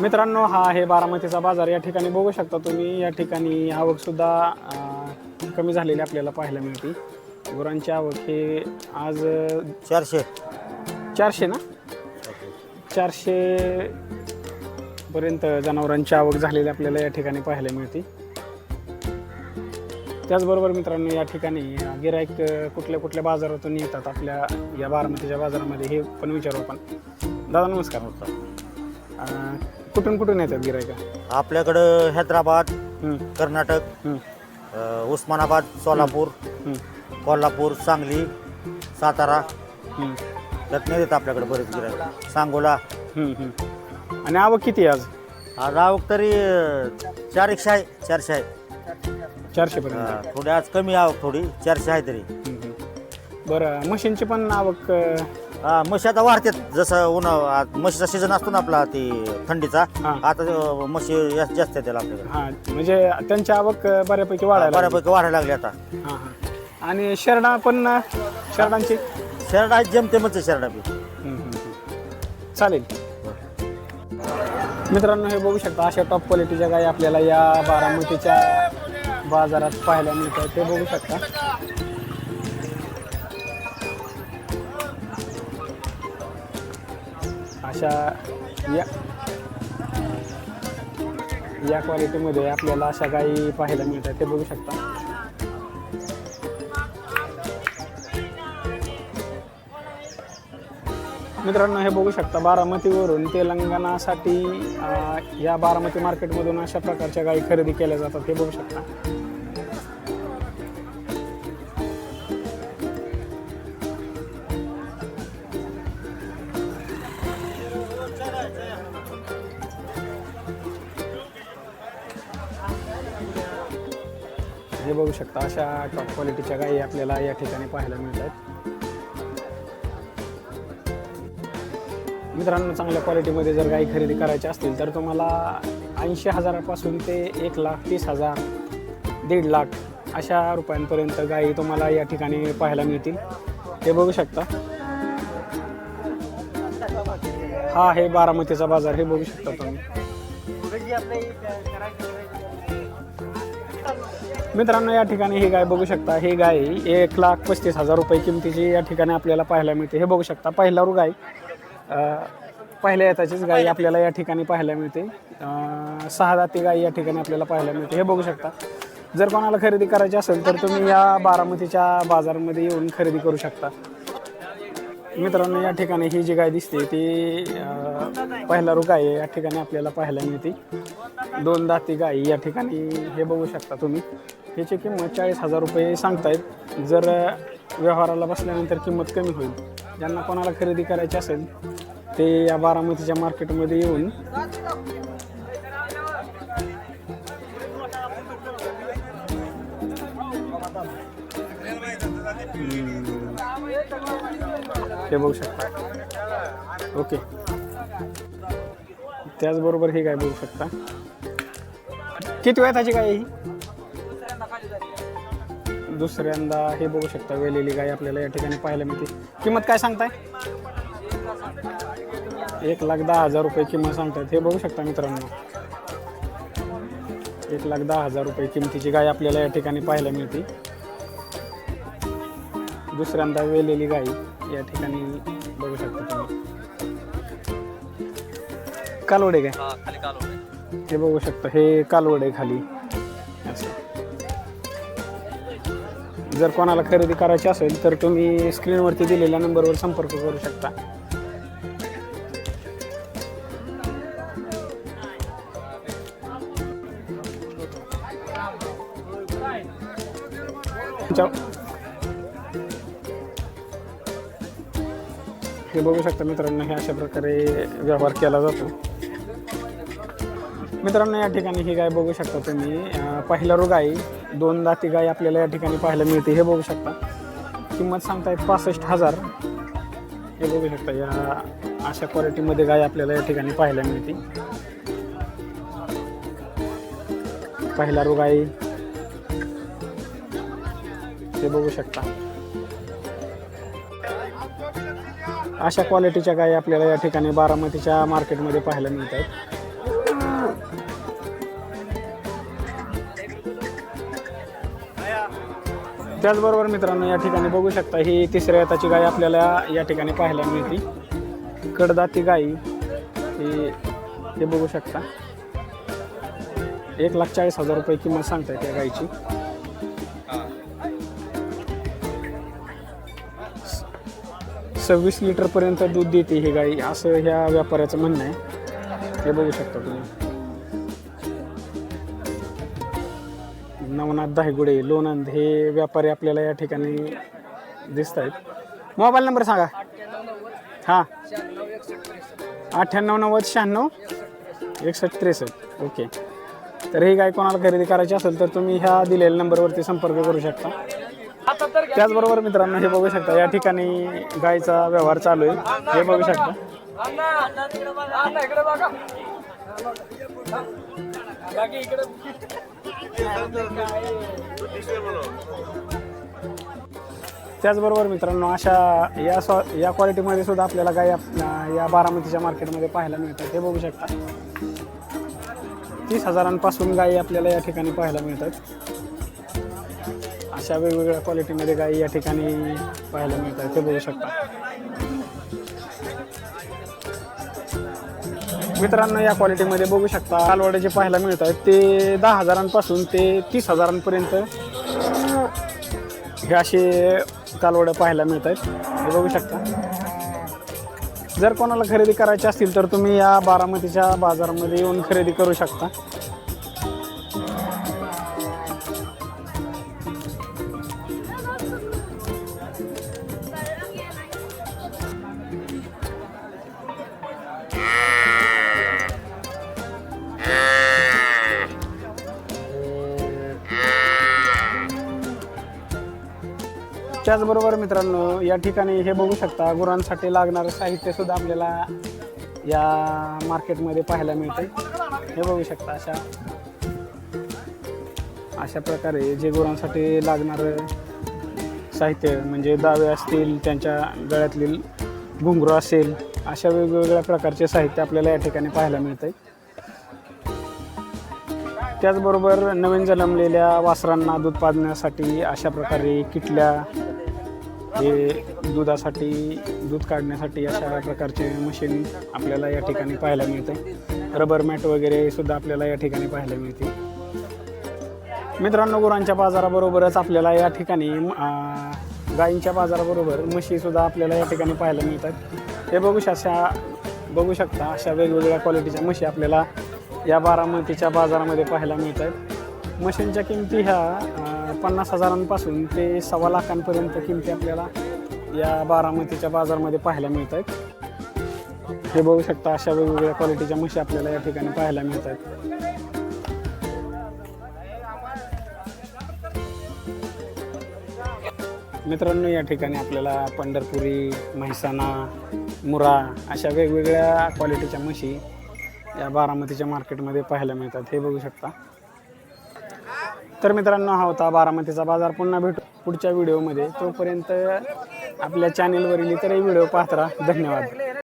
मित्रांनो हा आहे बारामतीचा बाजार. या ठिकाणी बघू शकता तुम्ही या ठिकाणी आवकसुद्धा कमी झालेली आपल्याला पाहायला मिळते. गुरांची आवक हे आज चारशे. चारशे ना? चारशे पर्यंत जनावरांची आवक झालेली आपल्याला या ठिकाणी पाहायला मिळते. त्याचबरोबर मित्रांनो या ठिकाणी गिराईक कुठल्या कुठल्या बाजारातून येतात आपल्या या बारामतीच्या बाजारामध्ये हे पण विचारू आपण. दादा नमस्कार. अं, कुठून कुठून येतात गिरायका आपल्याकडं हैदराबाद कर्नाटक अ, उस्मानाबाद सोलापूर कोल्हापूर सांगली सातारा. नाही देत आपल्याकडे बरेच गिरायक सांगोला. आणि आवक किती आहे आज? आज आवक तरी अ, चार एकशे आहे चारशे आहे. चारशे पर्यंत. अ, थोडी आज कमी आवक थोडी चारशे आहे तरी. बरं म्हशींची पण आवक अं, हा म्हशी आता वाढतात. जसं उन्हा म्हशीचा सीझन असतो ना आपला ती थंडीचा. हा. आता अ, म्हशी जास्त जास्त त्याला आपल्याकडे. हा म्हणजे त्यांची आवक अं, बऱ्यापैकी वाढायला लागली. बऱ्यापैकी वाढायला लागली आता. हा हा. आणि शेरडा पण अं, शेरडांची? आहे जेमतेमच आहे शर्ट बी. चालेल. मित्रांनो हे बघू शकता अशा टॉप क्वालिटीच्या गाई आपल्याला या बारामतीच्या बाजारात पाहायला मिळतात ते बघू शकता. अशा या या क्वालिटीमध्ये आपल्याला अशा गाई पाहायला मिळतात. ते बघू शकता. मित्रांनो हे बघू शकता बारामतीवरून तेलंगणासाठी या बारामती मार्केटमधून अशा प्रकारच्या गायी खरेदी केल्या जातात. हे बघू शकता. हे बघू शकता अशा टॉप क्वालिटीच्या गायी आपल्याला या ठिकाणी पाहायला मिळतात. मित्रांनो चांगल्या क्वालिटीमध्ये जर गाई खरेदी करायची असतील तर तुम्हाला ऐंशी हजारापासून ते एक लाख तीस हजार दीड लाख अशा रुपयांपर्यंत गाई तुम्हाला या ठिकाणी पाहायला मिळतील. हे बघू शकता. हा आहे बारामतीचा बाजार हे बघू शकता तुम्ही. मित्रांनो या ठिकाणी ही गाय बघू शकता. ही गाय एक लाख पस्तीस हजार रुपये किमतीची या ठिकाणी आपल्याला पाहायला मिळते. हे बघू शकता पहिला रू गाय. पहिल्या येताचीच गाय आपल्याला या ठिकाणी पाहायला मिळते. सहा जाती गाय या ठिकाणी आपल्याला पाहायला मिळते. हे बघू शकता. जर कोणाला खरेदी करायची असेल तर तुम्ही या बारामतीच्या बाजारामध्ये येऊन खरेदी करू शकता. मित्रांनो या ठिकाणी ही जी गाय दिसते ती पहिला रू गाय या ठिकाणी आपल्याला पाहायला मिळते. दोन दाती गाय या ठिकाणी हे बघू शकता तुम्ही. याची किंमत चाळीस हजार रुपये सांगतायत जर व्यवहाराला बसल्यानंतर किंमत कमी होईल ज्यांना कोणाला खरेदी करायची असेल ते या बारामतीच्या मार्केटमध्ये येऊन हे बघू शकता. ओके. त्याचबरोबर ही गाय बघू शकता. किती वेळाची गाय ही? दुसऱ्यांदा हे बघू शकता वेलेली गाय आपल्याला या ठिकाणी पाहायला मिळते. किंमत काय सांगताय? एक लाख दहा हजार रुपये किंमत सांगतायत. हे बघू शकता मित्रांनो. एक लाख दहा हजार रुपये किमतीची गाय आपल्याला या ठिकाणी पाहायला मिळते. दुसऱ्यांदा वेलेली गाय या ठिकाणी बघू शकता तुम्ही. कालवडे काय? हे बघू शकता हे कालवड खाली. असं. जर कोणाला खरेदी करायची असेल तर तुम्ही स्क्रीनवरती दिलेल्या नंबरवर संपर्क करू शकता. हे बघू शकता मित्रांनो हे अशा प्रकारे व्यवहार केला जातो. मित्रांनो या ठिकाणी ही गाय बघू शकता तुम्ही. पहिला रोग गाय दोन दाती गाय आपल्याला या ठिकाणी पाहायला मिळते. हे बघू शकता. किंमत सांगतायत पासष्ट हजार. हे बघू शकता या अशा क्वालिटीमध्ये गाय आपल्याला या ठिकाणी पाहायला मिळते. पहिला रोग गाय हे बघू शकता. अशा क्वालिटीच्या गायी आपल्याला या ठिकाणी बारामतीच्या मार्केटमध्ये पाहायला मिळत त्याचबरोबर मित्रांनो या ठिकाणी बघू शकता ही तिसऱ्या येताची गाय आपल्याला या ठिकाणी पाहायला मिळते. कडदाती गाय ही हे बघू शकता. एक लाख चाळीस हजार रुपये किंमत सांगताय त्या गायची. सव्वीस लिटरपर्यंत दूध देते ही गाई असं ह्या व्यापाऱ्याचं म्हणणं आहे. हे बघू शकता तुम्ही. नवनाथ दाहिगुडे लोणंद हे व्यापारी आपल्याला या ठिकाणी दिसत आहेत मोबाईल नंबर सांगा. हां. अठ्ठ्याण्णव नव्वद शहाण्णव एकसष्ट त्रेसष्ट. ओके. तर ही गाय कोणाला खरेदी करायची असेल तर तुम्ही ह्या दिलेल्या नंबरवरती संपर्क करू शकता. त्याचबरोबर मित्रांनो हे बघू शकता या ठिकाणी गायचा व्यवहार चालू आहे. हे बघू शकता. त्याचबरोबर मित्रांनो अशा या स्व या क्वालिटीमध्ये सुद्धा आपल्याला गाय आप- या बारामतीच्या मार्केटमध्ये पाहायला मिळतात हे बघू शकता. तीस हजारांपासून गायी आपल्याला या ठिकाणी पाहायला मिळतात. अशा वेगवेगळ्या क्वालिटीमध्ये गायी या ठिकाणी पाहायला मिळतात. ते बघू शकता. मित्रांनो या क्वालिटीमध्ये बघू शकता कालवडे जे पाहायला मिळत आहेत ते दहा हजारांपासून ते तीस हजारांपर्यंत हे असे कालवडं पाहायला मिळत आहेत. हे बघू शकता. जर कोणाला खरेदी करायची असतील तर तुम्ही या बारामतीच्या बाजारामध्ये येऊन खरेदी करू शकता. त्याचबरोबर मित्रांनो या ठिकाणी हे बघू शकता गुरांसाठी लागणारं साहित्य सुद्धा आपल्याला या मार्केटमध्ये पाहायला मिळते हे बघू शकता अशा अशा प्रकारे जे गुरांसाठी लागणारं साहित्य म्हणजे दावे असतील त्यांच्या गळ्यातील घुंगरू असेल अशा वेगवेगळ्या प्रकारचे साहित्य आपल्याला या ठिकाणी पाहायला मिळतं आहे त्याचबरोबर नवीन जन्मलेल्या वासरांना दूध पाजण्यासाठी अशा प्रकारे किटल्या हे दुधासाठी दूध काढण्यासाठी अशा प्रकारचे मशीन आपल्याला या ठिकाणी पाहायला मिळते. रबर मॅट वगैरे सुद्धा आपल्याला या ठिकाणी पाहायला मिळते. मित्रांनो गुरांच्या बाजाराबरोबरच आपल्याला या ठिकाणी गायींच्या बाजाराबरोबर म्हशीसुद्धा आपल्याला या ठिकाणी पाहायला मिळतात. हे बघू अशा बघू शकता अशा वेगवेगळ्या क्वालिटीच्या म्हशी आपल्याला या बारामतीच्या बाजारामध्ये पाहायला मिळत आहेत मशीनच्या किमती ह्या पन्नास हजारांपासून ते सव्वा लाखांपर्यंत किमती आपल्याला या बारामतीच्या बाजारामध्ये पाहायला मिळत आहेत हे बघू शकता अशा वेगवेगळ्या क्वालिटीच्या म्हशी आपल्याला या ठिकाणी पाहायला मिळत आहेत मित्रांनो या ठिकाणी आपल्याला पंढरपुरी म्हैसाणा मुरा अशा वेगवेगळ्या क्वालिटीच्या म्हशी या बारामतीच्या मार्केटमध्ये पाहायला मिळतात. हे बघू शकता. तर मित्रांनो हा होता बारामतीचा बाजार. पुन्हा भेटू पुढच्या व्हिडिओमध्ये. तोपर्यंत आपल्या चॅनेलवरील इतरही व्हिडिओ पाहत राहा. धन्यवाद.